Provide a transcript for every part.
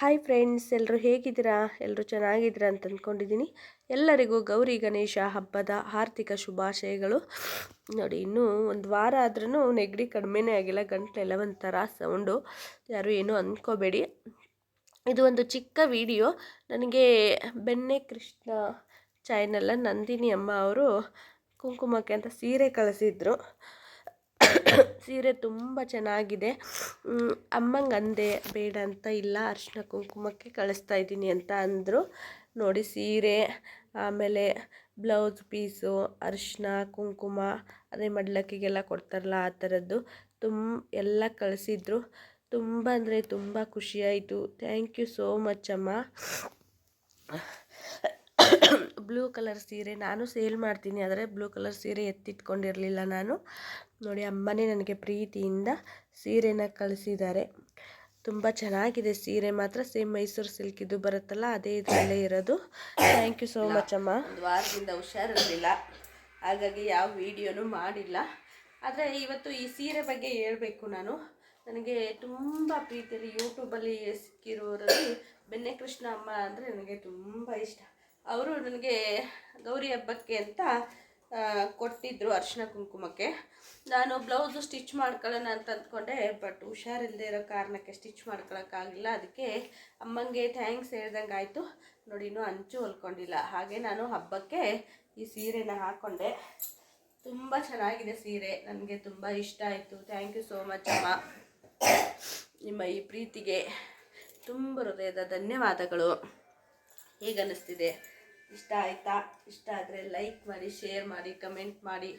Hi friends ಎಲ್ಲರೂ ಹೇಗಿದ್ದೀರಾ? ಎಲ್ಲರೂ ಚೆನ್ನಾಗಿದ್ದೀರಾ ಅಂತ ಅಂದ್ಕೊಂಡಿದ್ದೀನಿ. ಎಲ್ಲರಿಗೂ ಗೌರಿ ಗಣೇಶ ಹಬ್ಬದ ಆರ್ಥಿಕ ಶುಭಾಶಯಗಳು. ನೋಡಿ, ಇನ್ನೂ ಒಂದು ವಾರ ಆದ್ರೂ ನೆಗಡಿ ಕಡಿಮೆನೇ ಆಗಿಲ್ಲ. ಗಂಟಲೆಲ್ಲ ಒಂಥರ ಸೌಂಡು ಯಾರು ಏನೂ ಅಂದ್ಕೋಬೇಡಿ ಇದು ಒಂದು ಚಿಕ್ಕ ವಿಡಿಯೋ ನನಗೆ ಬೆಣ್ಣೆ ಕೃಷ್ಣ ಚಾಯ್ನಲ್ಲ ನಂದಿನಿ ಅಮ್ಮ ಅವರು ಕುಂಕುಮಕ್ಕೆ ಅಂತ ಸೀರೆ ಕಳಿಸಿದ್ರು. ಸೀರೆ ತುಂಬ ಚೆನ್ನಾಗಿದೆ. ಅಮ್ಮಂಗೆ ಅಂದೆ ಬೇಡ ಅಂತ ಇಲ್ಲ ಅರ್ಶಿನ ಕುಂಕುಮಕ್ಕೆ ಕಳಿಸ್ತಾ ಇದ್ದೀನಿ ಅಂತ ಅಂದರು. ನೋಡಿ ಸೀರೆ, ಆಮೇಲೆ ಬ್ಲೌಸ್ ಪೀಸು ಅರಿಶಿನ ಕುಂಕುಮ, ಅದೇ ಮಡ್ಲಕ್ಕಿಗೆಲ್ಲ ಕೊಡ್ತಾರಲ್ಲ ಆ ಥರದ್ದು. ತುಂಬ ಎಲ್ಲ ಕಳಿಸಿದ್ರು. ತುಂಬ ಅಂದರೆ ತುಂಬ ಖುಷಿಯಾಯಿತು ಥ್ಯಾಂಕ್ ಯು ಸೋ ಮಚ್ ಅಮ್ಮ. ಬ್ಲೂ ಕಲರ್ ಸೀರೆ, ನಾನು ಸೇಲ್ ಮಾಡ್ತೀನಿ, ಆದರೆ ಬ್ಲೂ ಕಲರ್ ಸೀರೆ ಎತ್ತಿಟ್ಕೊಂಡಿರಲಿಲ್ಲ ನಾನು. ನೋಡಿ ಅಮ್ಮನೇ ನನಗೆ ಪ್ರೀತಿಯಿಂದ ಸೀರೆನ ಕಳಿಸಿದ್ದಾರೆ. ತುಂಬ ಚೆನ್ನಾಗಿದೆ ಸೀರೆ ಮಾತ್ರ. ಸೇಮ್ ಮೈಸೂರು ಸಿಲ್ಕ್ ಇದು ಬರುತ್ತಲ್ಲ, ಅದೇ ಇದರಲ್ಲೇ ಇರೋದು. ಥ್ಯಾಂಕ್ ಯು ಸೋ ಮಚ್ ಅಮ್ಮ. ಒಂದು ವಾರದಿಂದ ಹುಷಾರಿರಲಿಲ್ಲ. ಹಾಗಾಗಿ ಯಾವ ವಿಡಿಯೋನೂ ಮಾಡಿಲ್ಲ. ಆದರೆ ಇವತ್ತು ಈ ಸೀರೆ ಬಗ್ಗೆ ಹೇಳಬೇಕು ನಾನು. ನನಗೆ ತುಂಬ ಪ್ರೀತಿಯಲ್ಲಿ ಯೂಟ್ಯೂಬಲ್ಲಿ ಸಿಕ್ಕಿರೋರಲ್ಲಿ ಬೆನ್ನೆ ಕೃಷ್ಣ ಅಮ್ಮ ಅಂದರೆ ನನಗೆ ತುಂಬ ಇಷ್ಟ. ಅವರು ನನಗೆ ಗೌರಿ ಹಬ್ಬಕ್ಕೆ ಅಂತ ಕೊಟ್ಟಿದ್ದರು ಅರ್ಶಿನ ಕುಂಕುಮಕ್ಕೆ. ನಾನು ಬ್ಲೌಸು ಸ್ಟಿಚ್ ಮಾಡ್ಕೊಳ್ಳೋಣ ಅಂತ ಅಂದ್ಕೊಂಡೆ ಬಟ್ ಹುಷಾರಿಲ್ಲದೆ ಇರೋ ಕಾರಣಕ್ಕೆ ಸ್ಟಿಚ್ ಮಾಡ್ಕೊಳಕ್ಕಾಗಿಲ್ಲ ಅದಕ್ಕೆ ಅಮ್ಮಂಗೆ ಥ್ಯಾಂಕ್ಸ್ ಹೇಳ್ದಂಗೆ ಆಯಿತು. ನೋಡಿ, ಇನ್ನೂ ಅಂಚು ಹೊಲ್ಕೊಂಡಿಲ್ಲ. ಹಾಗೆ ನಾನು ಹಬ್ಬಕ್ಕೆ ಈ ಸೀರೆನ ಹಾಕ್ಕೊಂಡೆ ತುಂಬ ಚೆನ್ನಾಗಿದೆ ಸೀರೆ. ನನಗೆ ತುಂಬ ಇಷ್ಟ ಆಯಿತು. ಥ್ಯಾಂಕ್ ಯು ಸೋ ಮಚ್ ಅಮ್ಮ. ನಿಮ್ಮ ಈ ಪ್ರೀತಿಗೆ ತುಂಬ ಹೃದಯದ ಧನ್ಯವಾದಗಳು. ಹೇಗನ್ನಿಸ್ತಿದೆ? ಇಷ್ಟ ಆಯಿತಾ? ಇಷ್ಟ ಆದರೆ ಲೈಕ್ ಮಾಡಿ ಶೇರ್ ಮಾಡಿ ಕಮೆಂಟ್ ಮಾಡಿ.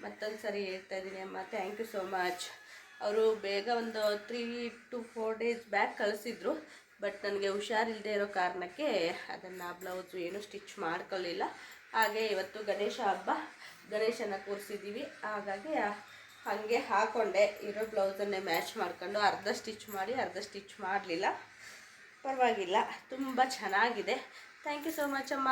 ಮತ್ತೊಂದು ಸರಿ ಹೇಳ್ತಾ ಇದ್ದೀನಿ ಅಮ್ಮ. ಥ್ಯಾಂಕ್ ಯು ಸೋ ಮಚ್ ಅವರು ಬೇಗ ಒಂದು three two four days back ಕಳಿಸಿದ್ರು. ಬಟ್ ನನಗೆ ಹುಷಾರಿಲ್ಲದೆ ಇರೋ ಕಾರಣಕ್ಕೆ ಅದನ್ನು ಬ್ಲೌಸು ಏನೂ ಸ್ಟಿಚ್ ಮಾಡ್ಕೊಳ್ಳಿಲ್ಲ. ಹಾಗೆ ಇವತ್ತು ಗಣೇಶ ಹಬ್ಬ. ಗಣೇಶನ ಕೂರಿಸಿದ್ದೀವಿ ಹಾಗಾಗಿ ಹಾಗೆ ಹಾಕ್ಕೊಂಡೆ ಇರೋ ಬ್ಲೌಸನ್ನೇ ಮ್ಯಾಚ್ ಮಾಡ್ಕೊಂಡು ಅರ್ಧ ಸ್ಟಿಚ್ ಮಾಡಿ, ಅರ್ಧ ಸ್ಟಿಚ್ ಮಾಡಲಿಲ್ಲ. ಪರವಾಗಿಲ್ಲ. ತುಂಬ ಚೆನ್ನಾಗಿದೆ. ಥ್ಯಾಂಕ್ ಯು ಸೋ ಮಚ್ ಅಮ್ಮ